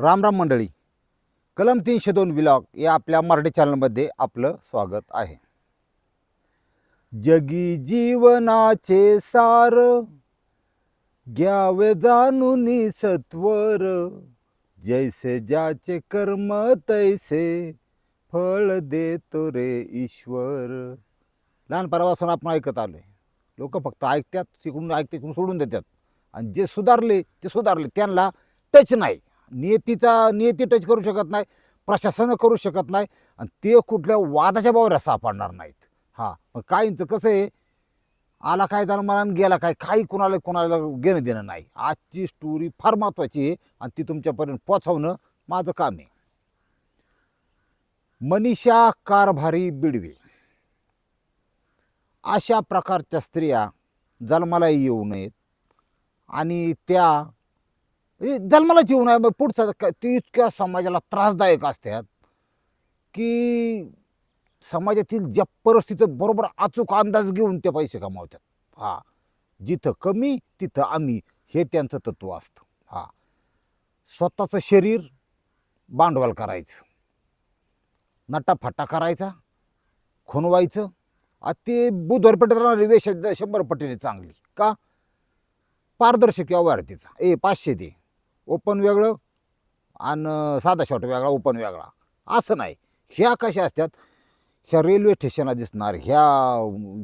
राम राम मंडळी. कलम तीनशे दोन विलॉग या आपल्या मराठी चॅनलमध्ये आपलं स्वागत आहे. जगी जीवनाचे सार घ्यावे जाणून सत्वर. जैसे ज्याचे कर्म तैसे फळ देतो रे ईश्वर. लहानपणापासून आपण ऐकत आलोय. लोक फक्त ऐकतात तिकडून ऐकते तिकडून सोडून देतात. आणि जे सुधारले ते सुधारले. त्यांना टच नाही. नियतीचा नियती टच करू शकत नाही प्रशासन करू शकत नाही आणि ते कुठल्या वादाच्या बावर सापडणार नाहीत. हां मग काहींचं कसं आहे आला काय झालं मला गेला काय काही कुणाला कुणाला घेणं देणं नाही. आजची स्टोरी फार महत्त्वाची आहे आणि ती तुमच्यापर्यंत पोचवणं माझं काम आहे. मनीषा कारभारी बिडवे. अशा प्रकारच्या स्त्रिया जन्माला येऊ नयेत आणि त्या हे जन्मालाच येऊ नये मग पुढचा क- ते इतक्या समाजाला त्रासदायक असतात की समाजातील ज्या परिस्थितीत बरोबर अचूक अंदाज घेऊन ते पैसे कमावतात. हा. जिथं कमी तिथं आम्ही. हे त्यांचं तत्त्व असतं. हा. स्वतःचं शरीर भांडवल करायचं. नटाफटा करायचा. खुणवायचं. आ ते बुधवार पेटत राहणारी वेश शंभर पटीने चांगली. का? पारदर्शक व्यवहार आहे तिचा. ए पाचशे दे. ओपन वेगळं आणि साधा शॉट वेगळा ओपन वेगळा. असं नाही. ह्या कशा असतात? ह्या रेल्वे स्टेशनला दिसणार ह्या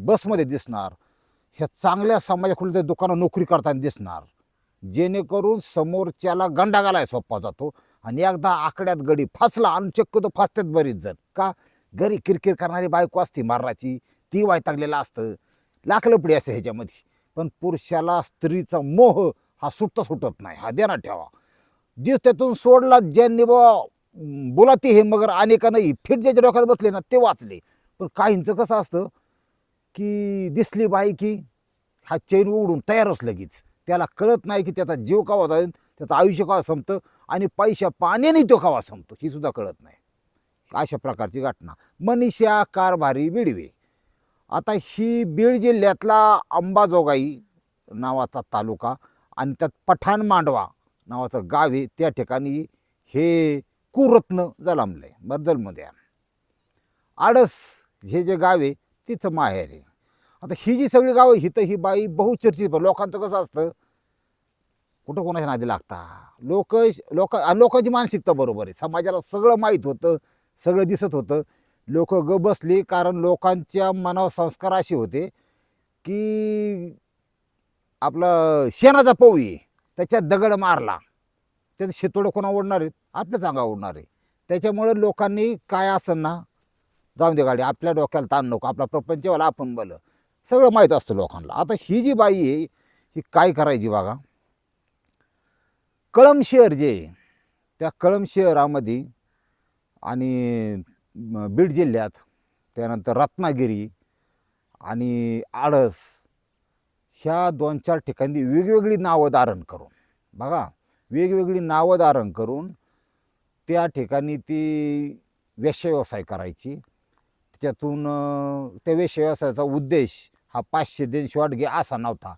बसमध्ये दिसणार ह्या चांगल्या समाजाकडे दुकानं नोकरी करताना दिसणार जेणेकरून समोरच्याला गंडा घालाय सोपा जातो आणि एकदा आकड्यात गडी फासला आणि चक्क तो फासतात बरीच जण. का? घरी किरकिर करणारी बायको असते मारणाची ती वायतागलेलं असतं. लाखलपडी असते ह्याच्यामध्ये. पण पुरुषाला स्त्रीचा मोह हा सुटता सुटत नाही हा देणार ठेवा. दिस त्यातून सोडला ज्यांनी बा बोला ते हे मगर अनेकांना फिट ज्याच्या डोक्यात बसले ना ते वाचले. पण काहींचं कसं असतं की दिसली बाई की हा चैन उघडून तयारच लगेच. त्याला कळत नाही की त्याचा जीव कावा जाईल त्याचं आयुष्य कावा संपतं आणि पैशा पाण्याने तो कावा संपतो ही सुद्धा कळत नाही. अशा प्रकारची घटना. मनीषा कारभारी बिडवे आता ही बीड जिल्ह्यातला अंबाजोगाई नावाचा तालुका आणि त्यात पठाण मांडवा नावाचं गाव आहे त्या ठिकाणी हे कुरत्न जलमलं आहे बर्दलमध्ये आडस हे जे गाव आहे तिचं माहेर आहे. आता ही जी सगळी गावं हिथं ही बाई बहुचर्चित पण लोकांचं कसं असतं? कुठं कोणाच्या नादी लागता? लोक लोक लोकांची मानसिकता बरोबर आहे. समाजाला सगळं माहीत होतं सगळं दिसत होतं. लोक ग बसली कारण लोकांच्या मनावर संस्कार असे होते की आपलं शेणाचा पोळी त्याच्यात दगड मारला. त्याचं शेतोडं कोणा ओढणार आहेत? आपल्याच अंगा ओढणार आहे. त्याच्यामुळे लोकांनी काय असेल ना जाऊन दे गाडी आपल्या डोक्याला ताण नको आपला प्रपंचवाला आपण बलं. सगळं माहीत असतं लोकांना. आता ही जी बाई आहे ही काय करायची बघा? कळम शहर जे आहे, त्या कळम शहरामध्ये आणि बीड जिल्ह्यात त्यानंतर रत्नागिरी आणि आळस ह्या दोन चार ठिकाणी वेगवेगळी नावं धारण करून बघा वेगवेगळी नावं धारण करून त्या ठिकाणी ती व्यवसाय करायची. त्याच्यातून त्या व्यवसायाचा उद्देश हा पाचशे दिन शॉट घे असा नव्हता.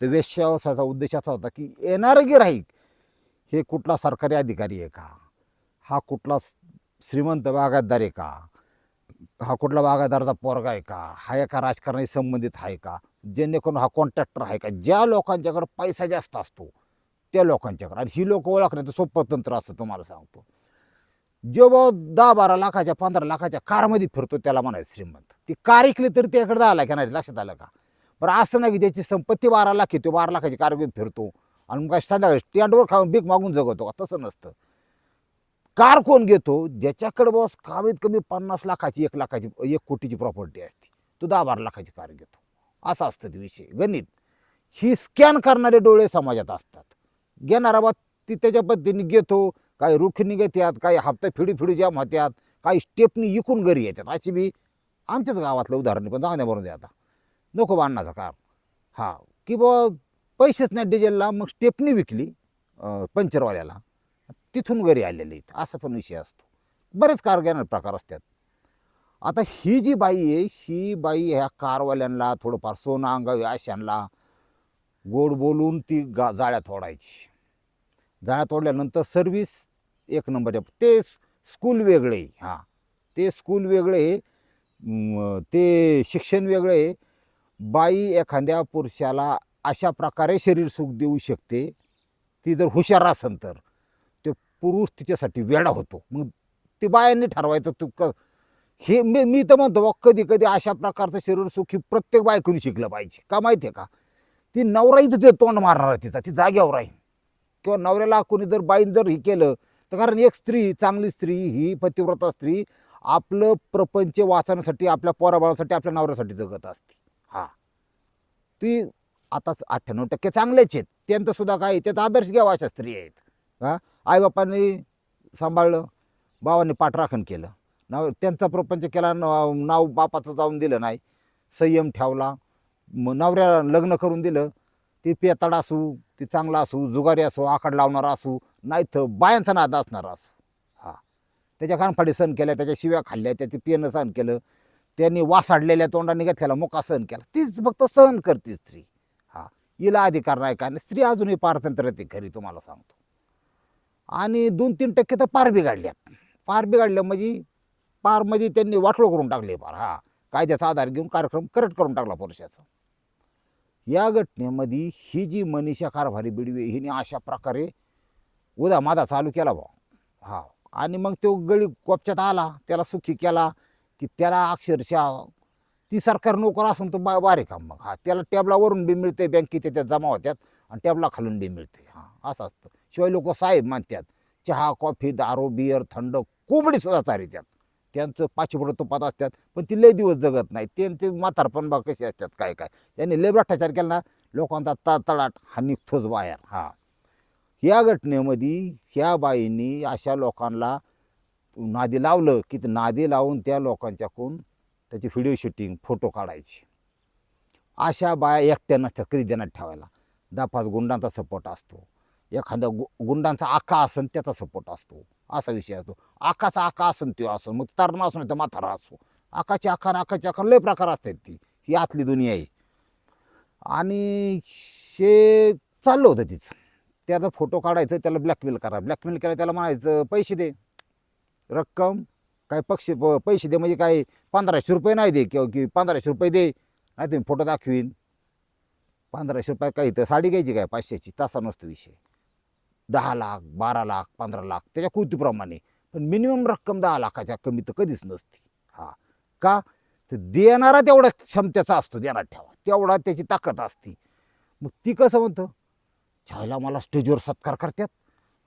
तर व्यवसायाचा उद्देश असा होता की येणारं गिराईक हे कुठला सरकारी अधिकारी आहे का? हा कुठला श्रीमंत बागायतदार आहे का? हा कुठला बागायतदाराचा पोरगा आहे का? हा एका राजकारणाशी संबंधित आहे का? जेणेकरून हा कॉन्ट्रॅक्टर आहे का? ज्या लोकांच्याकडं पैसा जास्त असतो त्या लोकांच्याकडे. आणि ही लोक ओळखण्याचं सोपं तंत्र असं तुम्हाला सांगतो. जेव्हा दहा बारा लाखाच्या पंधरा लाखाच्या कारमध्ये फिरतो त्याला म्हणायचं श्रीमंत. ती कार ऐकली तरी त्याकडे दहा लाख नाही लक्षात आलं का? बरं असं नाही की ज्याची संपत्ती बारा लाख आहे तो बारा लाखाची कार घेऊन फिरतो आणि मग काय संध्याकाळी स्टँडवर खाऊन भीक मागून जगवतो का? तसं नसतं. कार कोण घेतो? ज्याच्याकडे बॉस कमीत कमी पन्नास लाखाची एक लाखाची एक कोटीची प्रॉपर्टी असते. तो दहा बारा लाखाची कार घेतो. असा असतं ते विषय. गणित. ही स्कॅन करणारे डोळे समाजात असतात. घेणारा बा ती त्याच्या पद्धतीने घेतो काही रुख निघत्यात काही हप्ता फिडी फिडी जाम होत्यात काही स्टेपनी इकून घरी येतात. अशी बी आमच्याच गावातलं उदाहरण पण जाण्या द्या बरोबर आता. नको बांधण्याचा कार हा. की बुवा पैसेच नाही डिझेलला मग स्टेपनी विकली पंचरवाल्याला. तिथून घरी आलेले आहेत. असा पण विषय असतो. बरेच कार प्रकार असतात. आता ही जी बाई आहे ही बाई ह्या कारवाल्यांना थोडंफार सोनं अंगावी अशांना गोड बोलून ती गा जाळ्या तोडायची. जाळ्या तोडल्यानंतर सर्व्हिस एक नंबरच्या ते स्कूल वेगळे हां ते स्कूल वेगळे ते शिक्षण वेगळे बाई एखाद्या पुरुषाला अशा प्रकारे शरीर सुख देऊ शकते. ती जर हुशार असेल तर ते पुरुष तिच्यासाठी वेडा होतो. मग ते बायांनी ठरवायचं तू क हे मी मी तर म्हणतो बा, कधी कधी अशा प्रकारचं शरीर सुखी प्रत्येक बायकोनी शिकलं पाहिजे. का माहिती आहे का? ती नवरा तर ते तोंड मारणार आहे तिचा ती जाग्यावर राहील. किंवा नवऱ्याला कोणी जर बाईन जर हे केलं तर कारण एक स्त्री चांगली स्त्री ही पतिव्रता स्त्री आपलं प्रपंच वाचण्यासाठी आपल्या पोराबाळासाठी आपल्या नवऱ्यासाठी जगत असते. हा. ती आताच अठ्ठ्याण्णव टक्के चांगलेच आहेत. त्यांचं सुद्धा काय त्याचा आदर्श घ्यावा अशा स्त्री आहेत. हा? आईबापांनी सांभाळलं भावाने पाठराखण केलं. नाव त्यांचा प्रपंच केला नाव नाव बापाचं जाऊन दिलं नाही. संयम ठेवला. मग नवऱ्या लग्न करून दिलं. ती पेताड असू ती चांगला असू जुगारी असू आकड लावणारा असू नाही तर बायांचा नाद असणारा असू. हा. त्याच्या कानफाडी सहन केल्या त्याच्या शिव्या खाल्ल्या त्याचे पिणं सहन केलं. त्यांनी वासाडलेल्या तोंडाने घेतलेला मोका सहन केला. तीच फक्त सहन करते स्त्री. हा. हिला अधिकार नाही का? स्त्री अजूनही पारतंत्र येते घरी तुम्हाला सांगतो. आणि दोन तीन टक्के तर पार बिघडल्यात. पार बिघडल्या म्हणजे पार त्यांनी वाटलो करून टाकले पार हा. कायद्याचा आधार घेऊन कार्यक्रम करेक्ट करून टाकला पुरुषाचा या घटनेमध्ये ही जी मनीषा कारभारी बिडवे हिने अशा प्रकारे उदा मादा चालू केला भाऊ. हा. आणि मग तो गळी कोपच्यात आला त्याला सुखी केला की त्याला अक्षरशः ती सरकार नोकर असून तर बा बारीक काम मग. हा त्याला टॅबलावरून बी मिळते बँकेत त्यात जमा होत्यात आणि टॅबला खालून बी मिळते हां असं असतं. शिवाय लोक साहेब मानतात चहा कॉफी दारू बियर थंड कोंबडी सुद्धा चारित्यात. त्यांचं पाचशे तुपात असतात पण ती लय दिवस जगत नाही त्यांचे म्हातारपण बा कसे असतात काय काय. त्यांनी लय भ्रष्टाचार केला ना लोकांचा तळतळाट तळाट हा निघतोच बाहेर. हा. या घटनेमध्ये ह्या बाईंनी अशा लोकांना नादी लावलं की ते नादी लावून त्या लोकांच्याकडून त्याची व्हिडिओ शूटिंग फोटो काढायची. अशा बाया एकट्या नसतात कधी देण्यात ठेवायला. दहा पाच गुंडांचा सपोर्ट असतो. एखाद्या गु गुंडांचा आका असन त्याचा सपोर्ट असतो. असा विषय असतो. आकाचा आका असन तो असो मग तरणा असो नाही तर म्हातारा असो. आकाची आकार आकाची आकार लय प्रकार असतात ती ही आतली दुनिया आहे. आणि हे चाललं होतं तिचं. त्याचा फोटो काढायचं त्याला ब्लॅकमेल करा. ब्लॅकमेल केला त्याला म्हणायचं पैसे दे. रक्कम काय पक्षी प पैसे दे म्हणजे काय पंधराशे रुपये नाही दे किंवा की पंधराशे रुपये दे नाही तुम्ही फोटो दाखवीन. पंधराशे रुपये काही तर साडी घ्यायची काय पाचशेची? तसा नसतो विषय. दहा लाख बारा लाख पंधरा लाख त्याच्या कृतीप्रमाणे. पण मिनिमम रक्कम दहा लाखाच्या कमी तर कधीच नसते. हा. का? तर देणारा तेवढा क्षमतेचा असतो देणार ठेवा. तेवढा त्याची ताकद असते. मग ती कसं म्हणतं? छायला मला स्टेजवर सत्कार करतात.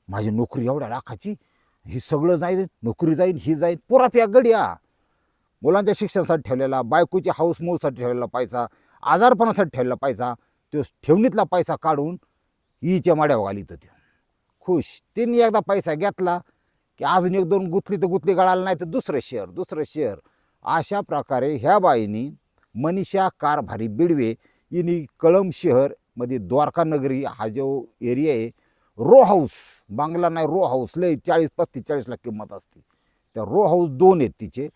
माझी नोकरी एवढ्या लाखाची. ही सगळं जाईल नोकरी जाईल ही जाईल पुरा या गड्या. मुलांच्या शिक्षणासाठी ठेवलेला बायकोची हाऊस मौसाठी ठेवलेला पैसा आजारपणासाठी ठेवलेला पैसा तो ठेवणीतला पैसा काढून ईच्या माड्यावर आली तर खुश. त्यांनी एकदा पैसा घेतला की अजून एक दोन गुतली तर गुतली गळाला नाही तर दुसरं शेअर दुसरं शेअर अशा प्रकारे ह्या बाईनी मनीषा कारभारी बिडवे यांनी कळम शहरमध्ये द्वारका नगरी हा जो एरिया आहे रो हाऊस बांगला नाही रो हाऊस लय चाळीस पस्तीस चाळीसला किंमत असते. त्या रो हाऊस दोन आहेत तिचे.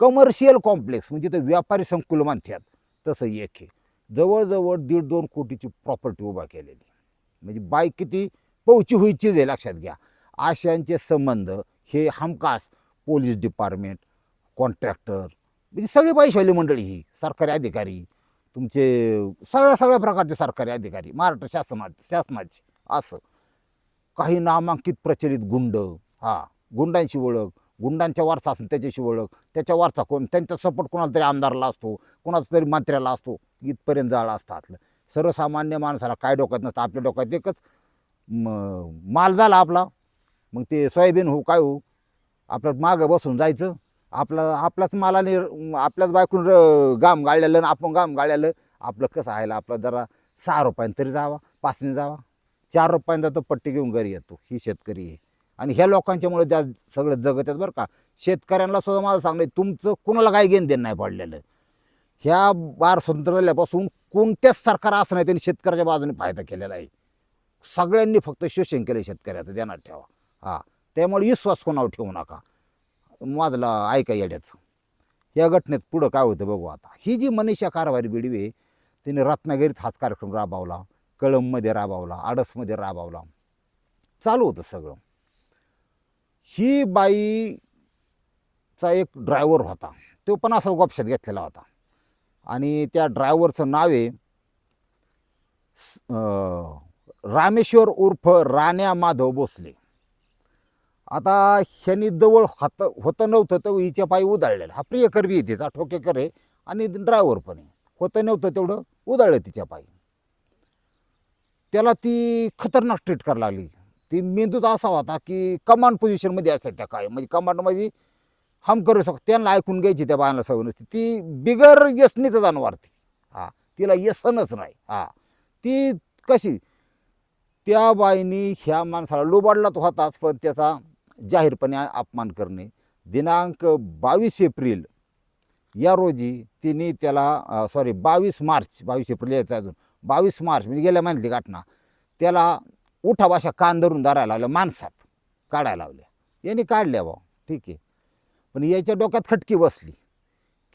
कमर्शियल कॉम्प्लेक्स म्हणजे ते व्यापारी संकुल म्हणतात तसं एक आहे. जवळजवळ दीड दोन कोटीची प्रॉपर्टी उभा केलेली. म्हणजे बाईक किती पौची होई चीज आहे लक्षात घ्या. अशांचे संबंध हे हमखास पोलीस डिपार्टमेंट कॉन्ट्रॅक्टर म्हणजे सगळी पैशावाली मंडळी ही सरकारी अधिकारी तुमचे सगळ्या सगळ्या प्रकारचे सरकारी अधिकारी महाराष्ट्र शासनात शासनाचे असं. काही नामांकित प्रचलित गुंड हा गुंडांशी ओळख गुंडांच्या वारसा असून त्याच्याशी ओळख त्याच्या वारसा कोण त्यांचा सपोर्ट कोणाला तरी आमदारला असतो कोणाचा तरी मंत्र्याला असतो इथपर्यंत जाळं असतं सर्वसामान्य माणसाला काय डोक्यात नसतं आपल्या डोक्यात एकच म माल झाला आपला. मग ते सोयाबीन हो काय हो आपलं मागं बसून जायचं. आपला आपल्याच मालाने आपल्याच बायकून र गाम गाळलेलं आणि आपण गाम गाळलेलं. आपलं कसं आहे आपलं जरा सहा रुपयानं तरी जावा पाचने जावा. चार रुपयांचा तो पट्टी घेऊन घरी येतो ही शेतकरी आहे. आणि ह्या लोकांच्यामुळे ज्या सगळं जगत आहेत बरं का शेतकऱ्यांना सुद्धा मला सांगलं तुमचं कुणाला काही घेणं देणं नाही पडलेलं. ह्या बार स्वतंत्र झाल्यापासून कोणत्याच सरकार असं नाही त्यांनी शेतकऱ्याच्या बाजूने फायदा केलेला आहे. सगळ्यांनी फक्त शोषण केलं शेतकऱ्याचं ध्यानात ठेवा. हां. त्यामुळे विश्वास कोणावर ठेवू नका. माझला ऐका येड्याचं. या घटनेत पुढं काय होतं बघू आता. ही जी मनीषा कारभारी बिडवे तिने रत्नागिरीत हाच कार्यक्रम राबवला कळंबमध्ये राबवला आडसमध्ये राबवला. चालू होतं सगळं. ही बाईचा एक ड्रायव्हर होता. तो पण असा गोपशात घेतलेला होता. आणि त्या ड्रायव्हरचं नाव आहे रामेश्वर उर्फ राण्या माधव भोसले. आता ह्यांनी जवळ हात होतं नव्हतं तर हिच्या पायी उदाळलेलं हा प्रियकर बी तिचा ठोकेकर आहे आणि ड्रायव्हर पण आहे. होतं नव्हतं तेवढं उदाळलं तिच्या पायी. त्याला ती खतरनाक ट्रीट करायला लागली. ती मेंदूच असा होता की कमांड पोझिशनमध्ये असायच्या त्या काय म्हणजे कमांडमध्ये हम करू शकतो. त्यांना ऐकून घ्यायची त्या बायाला सवय नसते. ती बिगर यसनीचं जाणवार ती. हा तिला यसनच नाही. हा. ती कशी? त्या बाईनी ह्या माणसाला लोबाडला तो होताच पण त्याचा जाहीरपणे अपमान करणे. दिनांक बावीस एप्रिल या रोजी तिने त्याला सॉरी बावीस मार्च बावीस एप्रिल यायचं अजून. बावीस मार्च म्हणजे गेल्या महिन्यातली घटना. त्याला उठा भाषा कान धरून धरायला लावल्या माणसात काढायला लावल्या यांनी काढल्या भाऊ ठीक आहे. पण याच्या डोक्यात खटकी बसली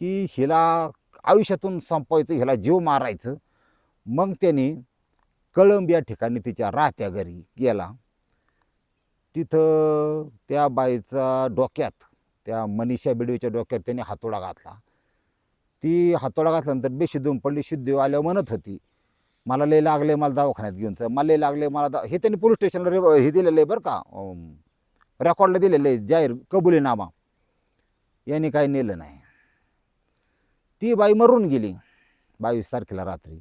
की हिला आयुष्यातून संपवायचं हिला जीव मारायचं. मग त्याने कळंब या ठिकाणी तिच्या राहत्या घरी गेला. तिथं त्या बाईचा डोक्यात त्या मनीषा बिडवीच्या डोक्यात त्याने हातोडा घातला. ती हातोडा घातल्यानंतर बेशुद्धून पडली शुद्धी आल्यावर म्हणत होती मला लय लागले मला दवाखान्यात घेऊन चल मला लय लागले मला दा हे त्यांनी पोलीस स्टेशनला रे हे दिलेलं आहे बरं का रेकॉर्डला दिलेलं आहे जाहीर कबुलीनामा. यांनी काही नेलं नाही. ती बाई मरून गेली बावीस तारखेला रात्री.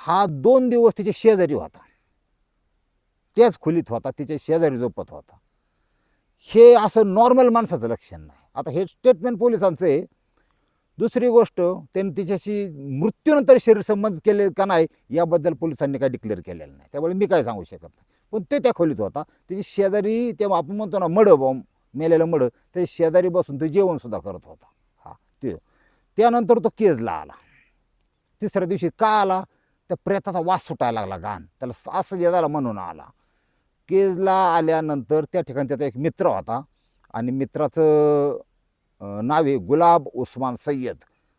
हा दोन दिवस तिच्या शेजारी होता. त्याच खोलीत होता तिच्या शेजारी झोपत होता. हे असं नॉर्मल माणसाचं लक्षण नाही. आता हे स्टेटमेंट पोलिसांचं आहे. दुसरी गोष्ट त्यांनी तिच्याशी मृत्यूनंतर शरीर संबंध केले का नाही याबद्दल पोलिसांनी काही डिक्लेअर केलेलं नाही. त्यामुळे मी काय सांगू शकत नाही. पण ते त्या खोलीत होता. त्याची शेजारी तेव्हा आपण म्हणतो ना मड बॉम्ब मेलेलं मड ते शेजारी बसून तो जेवणसुद्धा करत होता. हा ते. त्यानंतर तो केजला आला. तिसऱ्या दिवशी का आला? त्या प्रेताचा वास सुटायला लागला गाण. त्याला सास जे म्हणून आला. केजला आल्यानंतर त्या ठिकाणी त्याचा एक मित्र होता. आणि मित्राचं नाव आहे गुलाब उस्मान सय्यद.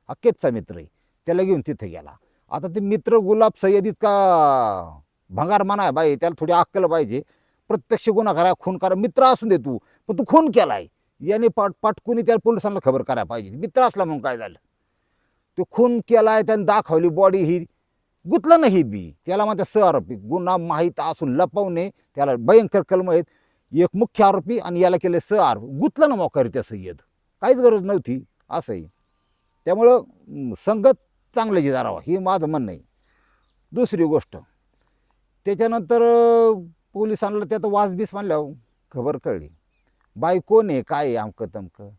हा केजचा मित्र आहे. त्याला घेऊन तिथे गेला. आता ते मित्र गुलाब सय्यद इतका भंगार म्हणा आहे बाई. त्याला थोडी अक्कल पाहिजे. प्रत्यक्ष गुन्हा करा खून करा मित्र असून दे तू. पण तू खून केलाय. याने पाट पाटकुनी त्या पोलिसांना खबर करायला पाहिजे. मित्र असला म्हणून काय झालं? तो खून केलाय त्याने दाखवली बॉडी ही. गुतलं नाही बी. त्याला म्हणते स आरोपी गुन्हा माहीत असून लपवणे. त्याला भयंकर कलम आहेत. एक मुख्य आरोपी आणि याला केले स आरोपी. गुतलं ना मोकारी त्या सय्यद. काहीच गरज नव्हती. असंही. त्यामुळं संगत चांगल्याची जारावा हे माझं म्हणणं आहे. दुसरी गोष्ट. त्याच्यानंतर पोलिसांना त्यात वासबीस म्हणल्यावर खबर कळली. बाई कोण आहे? काय आहे अमकं तमकं?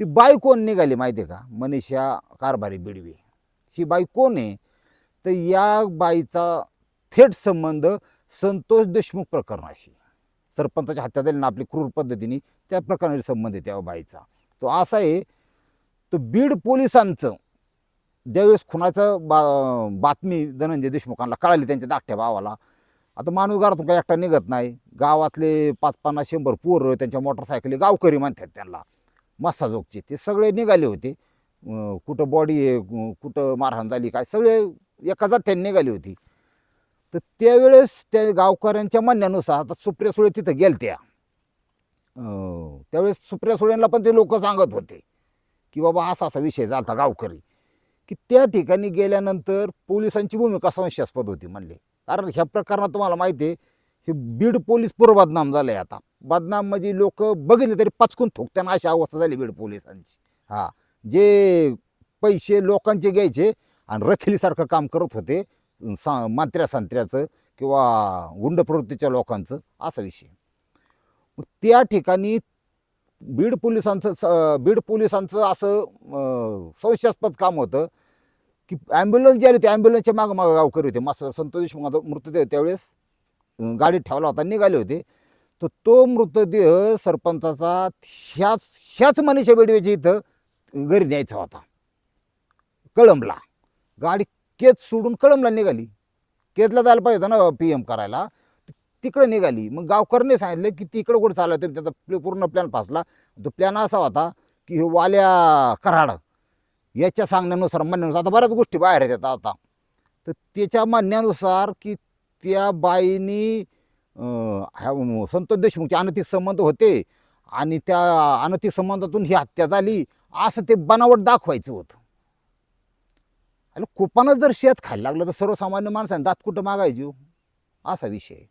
ती बाई कोण निघाली माहिती आहे का? मनीषा कारभारी बिडवी. ही बाई कोण आहे? तर या बाईचा थेट संबंध संतोष देशमुख प्रकरणाशी. सरपंचाच्या हत्या झाली ना आपली क्रूर पद्धतीने त्या प्रकरणाशी संबंध आहे त्या बाईचा. तो असा आहे तो बीड पोलिसांचं ज्यावेळेस खुनाचं बा बातमी धनंजय देशमुखांना कळाली त्यांच्या धाकट्या भावाला आता माणूस घरातून काही एकटा निघत नाही. गावातले पाच पन्नास शंभर पोरं त्यांच्या मोटरसायकली गावकरी म्हणतात त्यांना. मस्साजोगचे ते सगळे निघाले होते. कुठं बॉडी आहे कुठं मारहाण झाली काय सगळे एका जात्याने निघाली होती. तर त्यावेळेस त्या गावकऱ्यांच्या म्हणण्यानुसार आता सुप्रिया सुळे तिथं गेलत्या. त्या त्यावेळेस सुप्रिया सुळेंना पण ते लोक सांगत होते की बाबा असा असा विषय झाला गावकरी. की त्या ठिकाणी गेल्यानंतर पोलिसांची भूमिका संशयास्पद होती म्हणले. कारण ह्या प्रकरणात तुम्हाला माहिती आहे हे बीड पोलीस पूर्व बदनाम झालं आहे आता. बदनाम म्हणजे लोक बघितले तरी पचकून थुकताना अशी अवस्था झाली बीड पोलिसांची. हा जे पैसे लोकांचे घ्यायचे आणि रखिलीसारखं काम करत होते सा मांत्र्या संत्र्याचं किंवा गुंड प्रवृत्तीच्या लोकांचं असा विषय. त्या ठिकाणी बीड पोलिसांचं स- बीड पोलिसांचं असं संशयास्पद काम होतं की ॲम्ब्युलन्स जी आली होती ॲम्ब्युलन्सच्या मागं मागं गावकरी होते. मास संतोष माझा मृतदेह त्यावेळेस गाडीत ठेवला होता निघाले होते. तर तो मृतदेह सरपंचाचा ह्याच ह्याच मनीषा बेडवेच्या इथं घरी न्यायचा होता. कळंबला. गाडी केज सोडून कळमला निघाली. केजला जायला पाहिजे होतं ना पी एम करायला. तिकडं निघाली. मग गावकरने सांगितलं की तिकडं कुठं चाललं तुम्ही त्याचा पूर्ण प्लॅन फासला. तो प्लॅन असा होता की हे वाल्या कराड याच्या सांगण्यानुसार म्हणण्यानुसार आता बऱ्याच गोष्टी बाहेर येतात आता. तर त्याच्या म्हणण्यानुसार की त्या बाईनी ह्या संतोष देशमुखचे अनैतिक संबंध होते आणि त्या अनैतिक संबंधातून ही हत्या झाली. असं ते बनावट दाखवायचं होतं. अरे कुपानं जर शेत खायला लागलं तर सर्वसामान्य माणसाने दात कुठं मागायची हो? असा विषय आहे.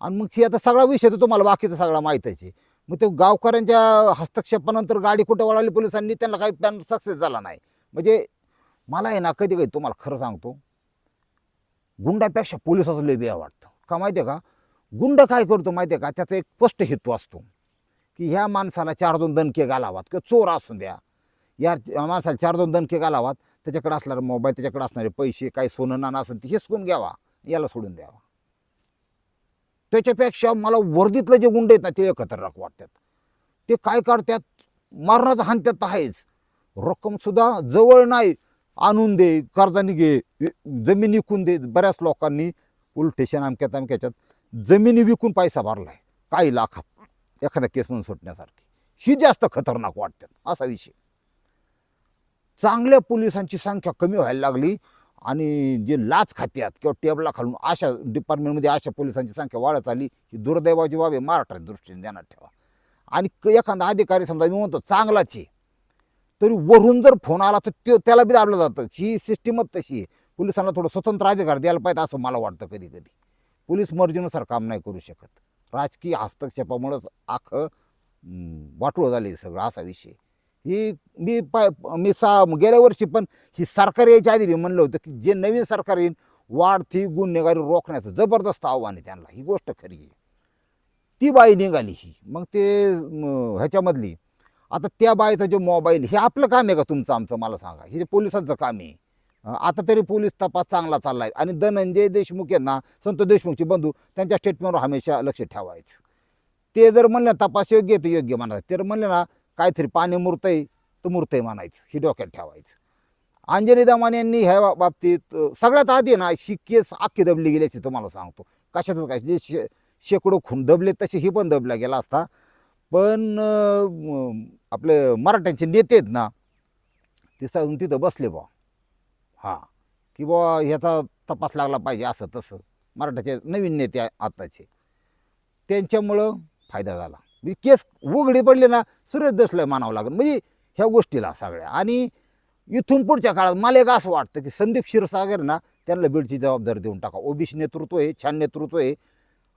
आणि मग ती आता सगळा विषय तर तुम्हाला बाकीचा सगळा माहीत आहे. मग ते गावकऱ्यांच्या हस्तक्षेपानंतर गाडी कुठं वळवली पोलिसांनी त्यांना काही प्लॅन सक्सेस झाला नाही. म्हणजे मला आहे ना कधी कधी तुम्हाला खरं सांगतो गुंडापेक्षा पोलिसाचं लय बिया वाटतं. का माहिती आहे का? गुंड काय करतो माहिती आहे का? त्याचा एक स्पष्ट हेतू असतो की ह्या माणसाला चार दोन दणके घालावात किंवा चोर असू द्या. या माणसाला चार दोन दणके घालावात. त्याच्याकडे असणारा मोबाईल त्याच्याकडे असणारे पैसे काही सोनं नाणं असेल ते हिसकून घ्यावा. याला सोडून द्यावा. त्याच्यापेक्षा मला वर्दीतलं जे गुंड आहेत ना ते खतरनाक वाटतात. ते काय करतात? मारणाचं हानत्यात तर आहेच. रक्कमसुद्धा जवळ नाही. आणून दे कर्जाने घे जमीन विकून दे. बऱ्याच लोकांनी उलटेशन स्टेशन अमक्यात अमक्याच्यात जमिनी विकून पैसा भरला आहे काही लाखात एखाद्या केस म्हणून सुटण्यासारखी. ही जास्त खतरनाक वाटतात. असा विषय. चांगल्या पोलिसांची संख्या कमी व्हायला लागली आणि जे लाच खात्यात किंवा टेबला खालून अशा डिपार्टमेंटमध्ये अशा पोलिसांची संख्या वाढत आली ही दुर्दैवाची बाब आहे महाराष्ट्राच्या दृष्टीने ध्यानात ठेवा. आणि क- एखादा अधिकारी समजा मी म्हणतो चांगलाच आहे तरी वरून जर फोन आला तर त्यो त्याला बी दाबलं जातं. ही सिस्टीमच तशी आहे. पोलिसांना थोडं स्वतंत्र अधिकार द्यायला पाहिजे असं मला वाटतं कधी कधी पोलीस मर्जीनुसार काम नाही करू शकत. राजकीय हस्तक्षेपामुळंच आखं वाटूळ वाटोळं सगळं असा विषय ही मी पाय मी सा गेल्या वर्षी पण ही सरकार यायच्या आधी मी म्हणलं होतं की जे नवीन सरकार येईल वाढती गुन्हेगारी रोखण्याचं जबरदस्त आव्हान आहे त्यांना. ही गोष्ट खरी आहे. ती बाई निघाली ही. मग ते ह्याच्यामधली. आता त्या बाईचा जो मोबाईल हे आपलं काम आहे का तुमचं आमचं? मला सांगा. हे पोलिसांचं काम आहे. आता तरी पोलीस तपास चांगला चालला आहे आणि धनंजय देशमुख यांना संत देशमुखचे बंधू त्यांच्या स्टेटमेंटवर हमेशा लक्ष ठेवायचं. ते जर म्हणलं तपास योग्य आहे तर योग्य म्हणायचं ते जर म्हणलं ना काहीतरी पाणी आहे तर मुरतंय म्हणायचं ही डोक्यात ठेवायचं. अंजनी दमान यांनी ह्या बा- बाबतीत सगळ्यात आधी ना ही केस दबली गेल्याची तुम्हाला सांगतो. कशातच काय जे शे शेकडो खून दबले तसे ही पण दबला गेला असता. पण आपले मराठ्यांचे नेते आहेत ना ते सांगून तिथं बसले बा हां की बुवा ह्याचा तपास लागला पाहिजे असं तसं. मराठाचे नवीन नेते आ- आत्ताचे त्यांच्यामुळं फायदा झाला. केस उघडी पडले ना सूर्यदशला मानावं लागेल. म्हणजे ह्या गोष्टीला सगळ्या. आणि इथून पुढच्या काळात मला एक असं वाटतं की संदीप क्षीरसागर ना त्यांना बीडची जबाबदारी देऊन टाका. ओबीसी नेतृत्व आहे छान नेतृत्व आहे.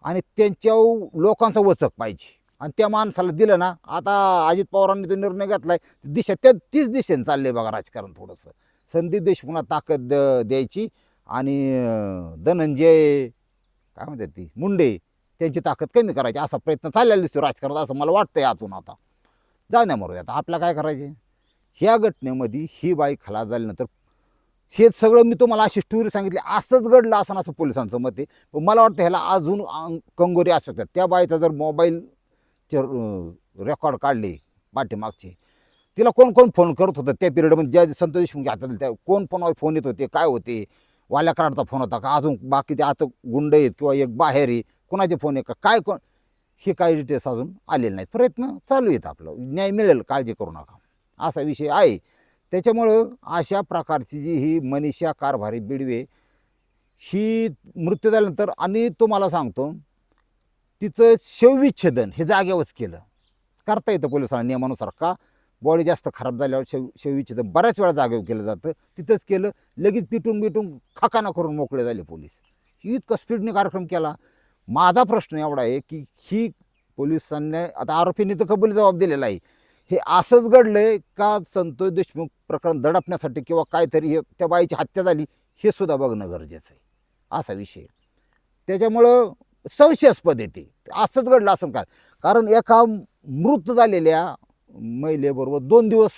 आणि त्यांच्या लोकांचा वचक पाहिजे. आणि त्या माणसाला दिलं ना आता अजित पवारांनी तो निर्णय घेतला आहे दिशा त्या तीच दिशेने चालले बघा राजकारण थोडंसं. संदीप देशमुखला ताकद द- द्यायची. आणि धनंजय काय म्हणतात ती? मुंडे. त्यांची ताकद कमी करायची. असा प्रयत्न चाललेला दिसतो राजकारणात. असं मला वाटतंय आतून आता. जाऊ मरू आता. आपल्या काय करायचे? ह्या घटनेमध्ये ही बाई खलास झाल्यानंतर हे सगळं मी तुम्हाला अशी स्टोरी सांगितली. असंच घडलं असं असं पोलिसांचं मत आहे. पण मला वाटतं ह्याला अजून कंगोरी असू शकतात त्या बाईचा जर मोबाईलचे रेकॉर्ड काढले पाठीमागचे तिला कोण कोण फोन करत होतं त्या पिरियडमध्ये ज्या संतोष देशमुख हातात त्या कोण कोणावर फोन येत होते? काय होते? वाल्या कराडचा फोन होता का? अजून बाकीचे आता गुंड आहेत किंवा एक बाहेर आहे. कोणाचे फोन आहे का? काय कोण? हे काही डिटेल्स अजून आलेले नाहीत. प्रयत्न चालू आहेत आपलं. न्याय मिळेल काळजी करू नका. असा विषय आहे. त्याच्यामुळं अशा प्रकारची जी ही मनीषा कारभारी बिडवे ही मृत्यू झाल्यानंतर आणि तुम्हाला सांगतो तिचं शवविच्छेदन हे जागेवरच केलं. करता येतं पोलिसांना नियमानुसार का? बॉडी जास्त खराब झाल्यावर शव शवविच्छेदन बऱ्याच वेळा जागेवर केलं जातं. तिथंच केलं. लगेच पिटून बिटून खाकाना करून मोकळे झाले पोलीस. ही इतकं स्पीडने कार्यक्रम केला. माझा प्रश्न एवढा आहे की ही पोलिसांनी आता आरोपींनी तर कबुली जबाब दिलेला आहे. हे असंच घडलंय का संतोष देशमुख प्रकरण दडपण्यासाठी किंवा काहीतरी हे त्या बाईची हत्या झाली हे सुद्धा बघणं गरजेचं आहे. असा विषय त्याच्यामुळं संशयास्पद येते असंच घडलं असं काय कारण एका मृत झालेल्या महिलेबरोबर दोन दिवस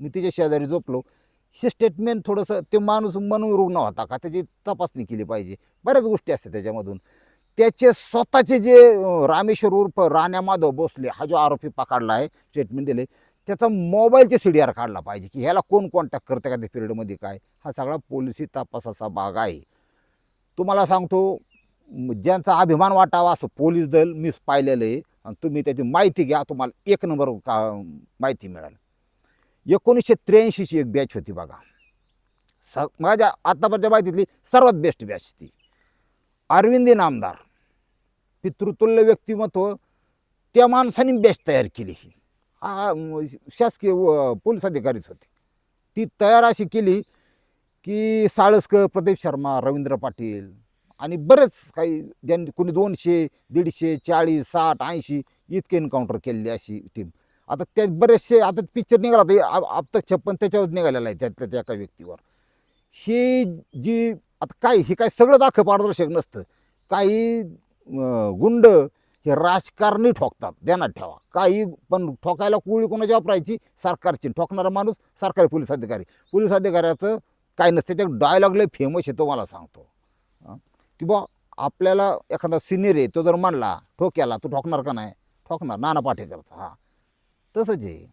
मी तिच्या शेजारी झोपलो. हे स्टेटमेंट थोडंसं ते माणूस मनोरुग्ण होता का? त्याची तपासणी केली पाहिजे. बऱ्याच गोष्टी असतात त्याच्यामधून. त्याचे स्वतःचे जे रामेश्वर उर्फ राण्या माधव भोसले हा जो आरोपी पकडला आहे स्टेटमेंट दिले त्याचा मोबाईलचे सी डी आर काढला पाहिजे की ह्याला कोण कॉन्टॅक्ट करते का त्या पिरियडमध्ये काय? हा सगळा पोलिसी तपासाचा भाग आहे. तुम्हाला सांगतो ज्यांचा अभिमान वाटावा असं पोलीस दल मी पाहिलेलं आहे आणि तुम्ही त्याची माहिती घ्या तुम्हाला एक नंबर का माहिती मिळाल. एकोणीसशे त्र्याऐंशीची एक बॅच होती बघा. स माझ्या आत्तापर्यंत माहितीतली सर्वात बेस्ट बॅच ती. अरविंदी नामदार. पितृतुल्य व्यक्तिमत्व त्या माणसाने बॅच तयार केली ही. हा शासकीय व- पोलीस अधिकारीच होते. ती तयार अशी केली की साळसकर प्रदीप शर्मा रवींद्र पाटील आणि बरेच काही ज्यांनी कोणी दोनशे दीडशे चाळीस साठ ऐंशी इतके एन्काउंटर केलेली अशी टीम आता त्या बरेचसे आता पिक्चर निघाला होता आपतक छप्पन त्याच्यावर निघालेला आहे त्यातल्या त्या एका व्यक्तीवर. ही जी आता काय हे काय सगळं दाखव पारदर्शक नसतं. काही गुंड हे राजकारणी ठोकतात. ध्यानात ठेवा. काही पण ठोकायला कोळी कोणाची वापरायची? सरकारची. ठोकणारा माणूस सरकारी पोलीस अधिकारी. पोलीस अधिकाऱ्याचं काय नसतं त्या डायलॉग लय फेमस आहे तो मला सांगतो. की बा आपल्याला एखादा सिनियर आहे तो जर म्हणला ठोक्याला तो ठोकणार का नाही? ठोकणार नाना पाटेकरचा. हा. तसंच आहे.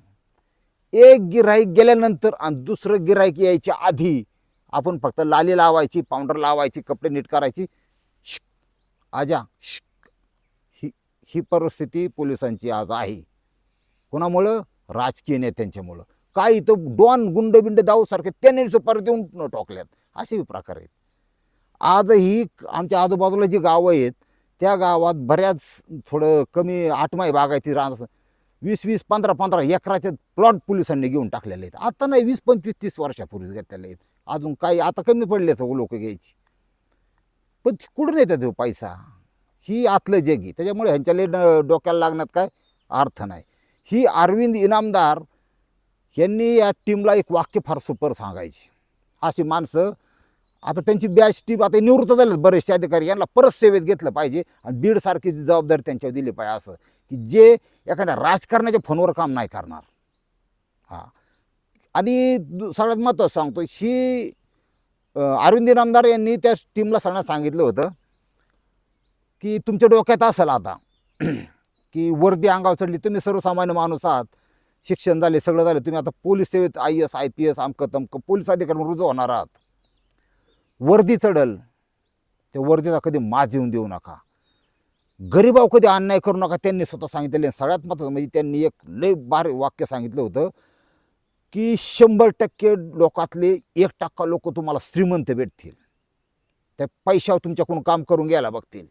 एक गिराईक गेल्यानंतर आणि दुसरं गिराईक यायच्या आधी आपण फक्त लाली लावायची पावडर लावायची कपडे नीट करायची आजा ही ही परिस्थिती पोलिसांची आज आहे. कोणामुळं? राजकीय नेत्यांच्यामुळं. काय इथं डॉन गुंड बिंड दाऊसारखे त्यांनी सुपारी देऊन ठोकल्यात असे प्रकार आहेत. आजही आमच्या आजूबाजूला जी गावं आहेत त्या गावात बऱ्याच थोडं कमी आठमाई बागायती रान वीस वीस पंधरा पंधरा एकराचे प्लॉट पोलिसांनी घेऊन टाकलेले आहेत. आता नाही वीस पंचवीस तीस वर्षापूर्वी घेतलेले आहेत. अजून काही आता कमी पडलेच लोक घ्यायची. पण कुठून येतात तो पैसा? ही आतलं जग आहे. त्याच्यामुळे ह्यांच्याले ड- डोक्याला लागण्यात काय अर्थ नाही. ही अरविंद इनामदार यांनी या टीमला एक वाक्य फार सुपर सांगायची. अशी माणसं आता त्यांची बॅच टीम आता निवृत्त झालेत बरेचसे अधिकारी. यांना परत सेवेत घेतलं पाहिजे आणि बीडसारखी जबाबदारी त्यांच्यावर दिली पाहिजे असं. की जे एखाद्या राजकारणाच्या फोनवर काम नाही करणार. हां. आणि सगळ्यात महत्त्वाचं सांगतो ही अरुंदी नामदार यांनी त्या टीमला सगळ्यांना सांगितलं होतं की तुमच्या डोक्यात असेल आता की वर्दी अंगावर चढली तुम्ही सर्वसामान्य माणूस आहात शिक्षण झाले सगळं झालं तुम्ही आता पोलीस सेवेत I S I P S आमकं तमकं पोलीस अधिकारी म्हणून रुजू होणार आहात. वर्दी चढल त्या वर्दीचा कधी माज येऊन देऊ नका. गरीबाव कधी अन्याय करू नका त्यांनी स्वतः सांगितलेले सगळ्यात महत्त्वाचं म्हणजे त्यांनी एक लय बार वाक्य सांगितलं होतं. की शंभर टक्के लोकातले एक टक्का लोक तुम्हाला श्रीमंत भेटतील. त्या पैशावर तुमच्याकडून काम करून घ्यायला बघतील.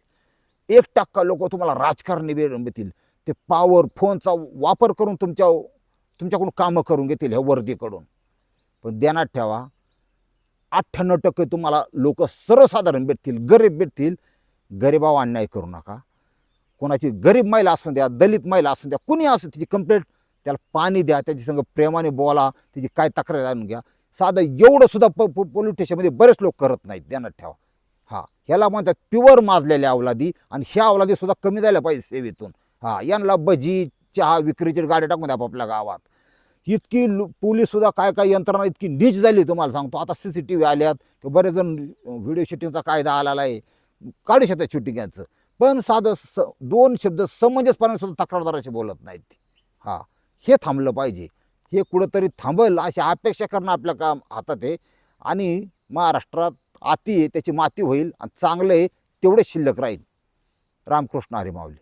एक टक्का लोक तुम्हाला राजकारणी भेट- भेटतील ते पावर फोनचा वापर करून तुमच्या तुमच्याकडून कामं करून घेतील ह्या वर्दीकडून. पण ध्यानात ठेवा अठ्ठ्याण्णव टक्के तुम्हाला लोक सर्वसाधारण भेटतील गरीब भेटतील. गरीबावर अन्याय करू नका. कोणाची गरीब महिला असून द्या दलित महिला असून द्या कुणी असू तिची कंप्लेंट त्याला पाणी द्या त्याची संग प्रेमाने बोला त्याची काय तक्रार जाणून घ्या. साधं एवढं सुद्धा प प- पोलीस स्टेशनमध्ये बरेच लोक करत नाहीत ध्यानात ठेवा. हा ह्याला म्हणतात प्युअर माजलेल्या अवलादी आणि ह्या अवलादी सुद्धा कमी झाल्या पाहिजे सेवेतून. हा यांना भजी चहा विक्रीची गाड्या टाकून द्या आपापल्या गावात. इतकी पोलीस सुद्धा काय काय यंत्रणा इतकी नीच झाली तुम्हाला सांगतो. आता सी सी टी व्ही आल्यात की बरेच जण व्हिडिओ शूटिंगचा कायदा आलेला आहे. काढू शकतात शूटिंग यांचं. पण साधं स दोन शब्द समंजसपणे सुद्धा तक्रारदाराशी बोलत नाहीत हां हा. हे थांबलं पाहिजे. हे कुठंतरी थांबल अशी अपेक्षा करणं आपल्या काम हातात आहे आणि महाराष्ट्रात आती आहे त्याची माती होईल आणि चांगलं आहे तेवढे शिल्लक राहील. रामकृष्ण हरी माऊली.